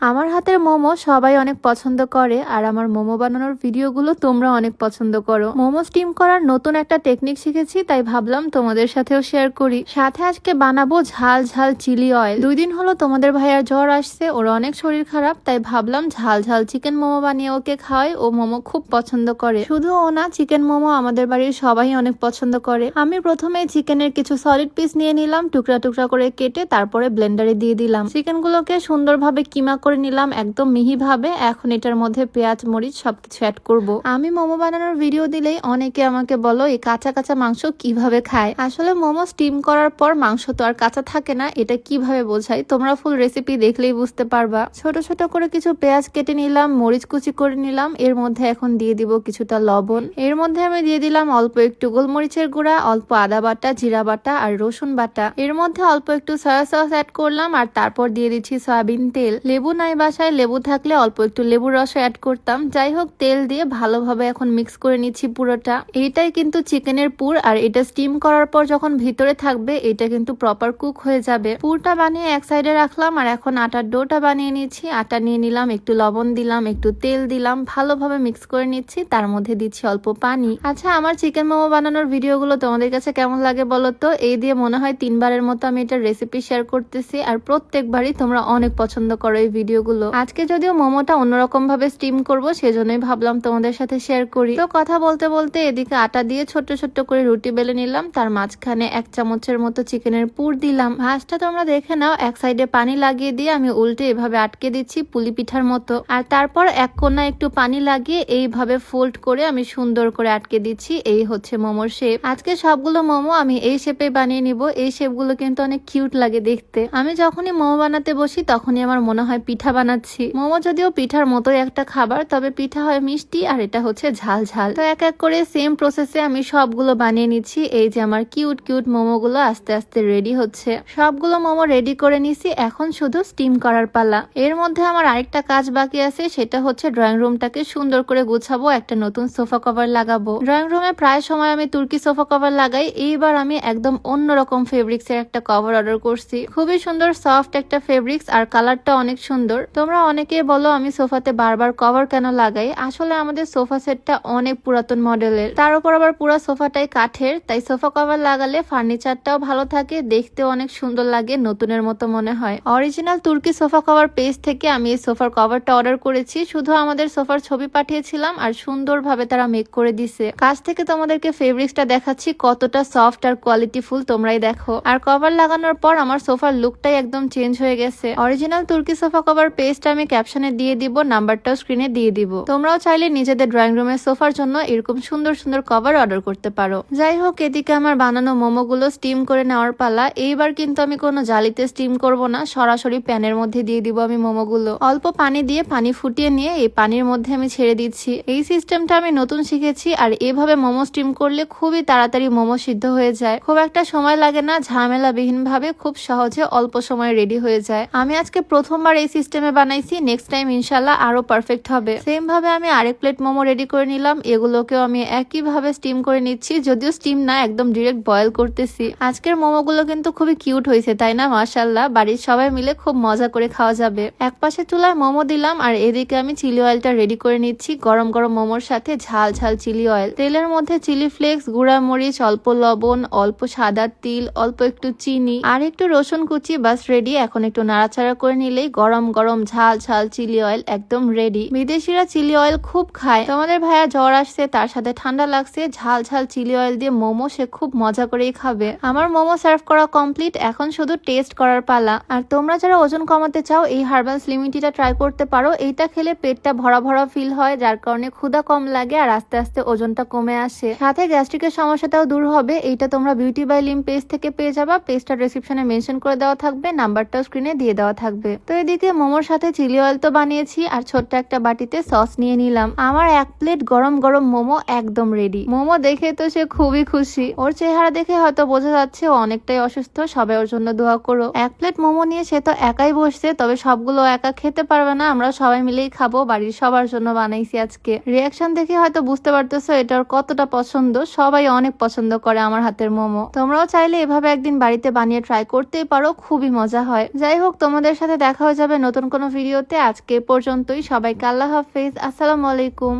আমার হাতের মোমো সবাই অনেক পছন্দ করে, আর আমার মোমো বানানোর ভিডিওগুলো তোমরা অনেক পছন্দ করো। মোমো স্টিম করার নতুন একটা টেকনিক শিখেছি, তাই ভাবলাম তোমাদের সাথেও শেয়ার করি। সাথে আজকে বানাবো ঝাল ঝাল চিলি অয়েল। দুই দিন হলো তোমাদের ভাইয়ার জ্বর আসছে, ওর অনেক শরীর খারাপ, তাই ভাবলাম ঝাল ঝাল চিকেন মোমো বানিয়ে ওকে খাওয়াই, ও মোমো খুব পছন্দ করে। শুধু ও না, চিকেন মোমো আমাদের বাড়ির সবাই অনেক পছন্দ করে। আমি প্রথমে চিকেনের কিছু সলিড পিস নিয়ে নিলাম, টুকরা টুকরা করে কেটে তারপরে ব্লেন্ডারে দিয়ে দিলাম। চিকেন গুলোকে সুন্দরভাবে কিমা করে নিলাম একদম মিহিভাবে। এখন এটার মধ্যে পেঁয়াজ, মরিচ সবকিছু অ্যাড করব। আমি মোমো বানানোর ভিডিও দিলেই অনেকে আমাকে বলো, এই কাঁচা কাঁচা মাংস কীভাবে খায়? আসলে মোমো স্টিম করার পর মাংস তো আর কাঁচা থাকে না, এটা কীভাবে বোঝাই তোমরা ফুল রেসিপি দেখলেই বুঝতে পারবা। ছোট ছোট করে কিছু পেঁয়াজ কেটে নিলাম, মরিচ কুচি করে নিলাম। এর মধ্যে এখন দিয়ে দিব কিছুটা লবণ। এর মধ্যে আমি দিয়ে দিলাম অল্প একটু গোলমরিচের গুঁড়া, অল্প আদা বাটা, জিরা বাটা আর রসুন বাটা। এর মধ্যে অল্প একটু সয়া সস অ্যাড করলাম আর তারপর দিয়ে দিচ্ছি সয়াবিন তেল। লেবু নাই বাসায়, লেবু থাকলে অল্প একটু লেবুর রস অ্যাড করতাম। যাই হোক, তেল দিয়ে ভালোভাবে এখন মিক্স করে নিচ্ছি পুরোটা। এইটাই কিন্তু চিকেনের পুর, আর এটা স্টিম করার পর যখন ভিতরে থাকবে, এটা কিন্তু প্রপার কুক হয়ে যাবে। পুরটা বানিয়ে এক সাইডে রাখলাম, আর এখন আটার ডোটা বানিয়ে নিচ্ছি। আটা নিয়ে নিলাম, একটু লবণ দিলাম, একটু তেল দিলাম, ভালোভাবে মিক্স করে নিচ্ছি। তার মধ্যে দিচ্ছি অল্প পানি। আচ্ছা আমার চিকেন মোমো বানানোর ভিডিওগুলো তোমাদের কাছে কেমন লাগে বলো তো? এই দিয়ে মনে হয় তিনবারের মতো আমি এটার রেসিপি শেয়ার করতেছি, আর প্রত্যেকবারই তোমরা অনেক পছন্দ করো এই ভিডিওগুলো। আজকে যদিও মোমোটা অন্যরকম ভাবে স্টিম করব, সেজন্যই ভাবলাম তোমাদের সাথে শেয়ার করি। তো কথা বলতে বলতে এদিকে আটা দিয়ে ছোট্ট ছোট্ট করে রুটি বেলে নিলাম, তার মাঝখানে এক চামচের মতো চিকেনের পুর দিলাম। ভাঁজটা তোমরা দেখে নাও, এক সাইডে পানি লাগিয়ে দিয়ে আমি উল্টে এভাবে আটকে দিচ্ছি পুলি পিঠার মতো। আর তারপর এক কোনা একটু পানি লাগিয়ে এইভাবে ফোল্ড করে আমি সুন্দর করে আটকে দিচ্ছি, এই হচ্ছে মোমোর শেপ আজকে সবগুলো মোমো আমি এই শেপে বানিয়ে নিব, এই শেপগুলো কিন্তু অনেক কিউট লাগে দেখতে। আমি যখনই মোমো বানাতে বসি, তখনই আমার মনে হয় পিঠা বানাচ্ছি। মোমো যদিও পিঠার মতোই একটা খাবার, তবে পিঠা হয় মিষ্টি আর এটা হচ্ছে ঝাল ঝাল। তো এক এক করে সেম প্রসেসে আমি সবগুলো বানিয়ে নিচ্ছি। এই যে আমার কিউট কিউট মোমোগুলো আস্তে আস্তে রেডি হচ্ছে। সবগুলো মোমো রেডি করে নিছি, এখন শুধু স্টিম করার পালা। এর মধ্যে আমার আরেকটা কাজ বাকি আছে, সেটা হচ্ছে ড্রয়িং রুমটাকে সুন্দর করে গুছাবো, একটা নতুন সোফা কভার লাগাবো। ড্রয়িং রুমে প্রায় সময় আমি তুর্কি সোফা কভার লাগাই। এইবার আমি একদম অন্যরকম ফেব্রিক্স এর একটা কভার অর্ডার করছি। খুবই সুন্দর সফট একটা ফেব্রিক্স আর কালারটা অনেক সুন্দর। তোমরা অনেকে বলো, আমি সোফাতে বারবার কভার কেন লাগাই? আসলে আমাদের সোফা সেটটা অনেক পুরাতন মডেলের। তার উপর আবার পুরো সোফাটাই কাঠের, তাই সোফা কভার লাগালে ফার্নিচারটাও ভালো থাকে দেখতেও অনেক সুন্দর লাগে, নতুনের মতো মনে হয়। অরিজিনাল তুর্কি সোফা কভার পেজ থেকে আমি এই সোফার কভারটা অর্ডার করেছি। শুধু আমাদের সোফার ছবি পাঠিয়েছিলাম আর সুন্দরভাবে তারা মেক করে দিছে। কাছ থেকে তোমাদেরকে ফেব্রিক্সটা দেখাচ্ছি, কতটা সফট আর কোয়ালিটিফুল তোমরাই দেখো। আর কভার লাগানোর পর আমার সোফার লুকটাই একদম চেঞ্জ হয়ে গেছে। অরিজিনাল তুর্কি সোফা কভার পেজটা আমি ক্যাপশনে দিয়ে দিব নাম্বারটাও স্ক্রিনে দিয়ে দিব। তোমরাও চাইলে নিজেদের ড্রয়িং রুমের সোফার জন্য এরকম সুন্দর সুন্দর কভার অর্ডার করতে পারো। যাই হোক, এদিকে আমার বানানো মোমোগুলো স্টিম করে নেওয়ার পালা। এইবার কিন্তু আমি কোনো জালিতে স্টিম করব না, সরাসরি প্যানের মধ্যে দিয়ে দিব আমি মোমোগুলো। অল্প পানি দিয়ে পানি ফুটিয়ে নিয়ে এই পানির মধ্যে আমি ছেড়ে দিচ্ছি। এই সিস্টেমটা আমি নতুন শিখেছি আর এভাবে মোমো স্টিম করলে খুবই তাড়াতাড়ি মোমো সিদ্ধ হয়ে যায়। খুব একটা সময় লাগে না ঝামেলাবিহীন ভাবে খুব সহজে অল্প সময়ে রেডি হয়ে যায়। আমি আজকে প্রথমবার এই সিস্টেমে বানাইছি নেক্সট টাইম ইনশাল্লাহ আরও পারফেক্ট হবে। সেম ভাবে আমি আরেক প্লেট মোমো রেডি করে নিলাম, এগুলোকেও আমি একই ভাবে স্টিম করে নিচ্ছি, যদিও স্টিম না, একদম ডিরেক্ট বয়েল করতেছি। আজকের মোমোগুলো কিন্তু খুবই কিউট হয়েছে, তাই না? মার্শাল্লাহ বাড়ির সবাই মিলে খুব মজা করে খাওয়া যাবে। এক পাশে চুলায় মোমো দিলাম, আর এদিকে আমি চিলি অয়েলটা রেডি করে নিচ্ছি, গরম গরম মোমোর সাথে ঝাল ঝাল চিলি অয়েল তেলের মধ্যে চিলি ফ্লেক্স গুঁড়া মরিচ অল্প লবণ, অল্প সাদা তিল, অল্প একটু চিনি, আর একটু রসুন কুচি, বাস রেডি এখন একটু নাড়াচাড়া করে নিলেই গরম গরম ঝাল ঝাল চিলি অয়েল একদম রেডি বিদেশিরা চিলি অয়েল খুব খায়। তোমাদের ভাইয়া জ্বর আসছে, তার সাথে ঠান্ডা লাগছে, ঝাল ঝাল চিলি অয়েল দিয়ে মোমো সে খুব মজা করেই খাবে। আমার মোমো সার্ভ করা কমপ্লিট এখন শুধু টেস্ট করার পালা। আর তোমরা যারা ওজন কমাতে চাও, এই হার্বাল স্লিমিটিটা ট্রাই করতে পারো। এইটা খেলে পেটটা ভরা ভরা ফিল হয়, যার কারণে ক্ষুদা কম লাগে আর আস্তে আস্তে ওজনটা কমে আসে। সাথে গ্যাস্ট্রিকের সমস্যাটাও দূর হবে। এইটা তোমরা বিউটি বাই লিম পেজ থেকে পেয়ে যাবা। পেজটা ডিসক্রিপশনে মেনশন করে দেওয়া থাকবে নাম্বারটাও স্ক্রিনে দিয়ে দেওয়া থাকবে। তো এদিকে মোমোর সাথে চিলি অয়েল তো বানিয়েছি আর ছোট্ট একটা বাটিতে সস নিয়ে নিলাম। আমার এক প্লেট গরম গরম মোমো একদম রেডি মোমো দেখে তো সে খুবই খুশি। ওর চেহারা দেখে হয়তো বোঝা যাচ্ছে ও অনেকটাই অসুস্থ সবাই ওর জন্য দোয়া করো। এক প্লেট মোমো নিয়ে সে তো একাই বসছে, তবে সবগুলো একা খেতে পারবে না। আমরা সবাই মিলেই খাব, বাড়ির সবার জন্য বানাইছি আজকে। রিয়াকশন দেখে হয়তো বুঝতে পারতেছো এটার কতটা পছন্দ। সবাই অনেক পছন্দ করে আমার হাতের মোমো। তোমরাও চাইলে এভাবে একদিন বাড়িতে বানিয়ে ট্রাই করতেই পারো, খুবই মজা হয়। যাই হোক, তোমাদের সাথে দেখা হয়ে যাবে নতুন কোনো ভিডিওতে আজকে পর্যন্তই। সবাইকে আল্লাহ হাফেজ। আসসালামু আলাইকুম।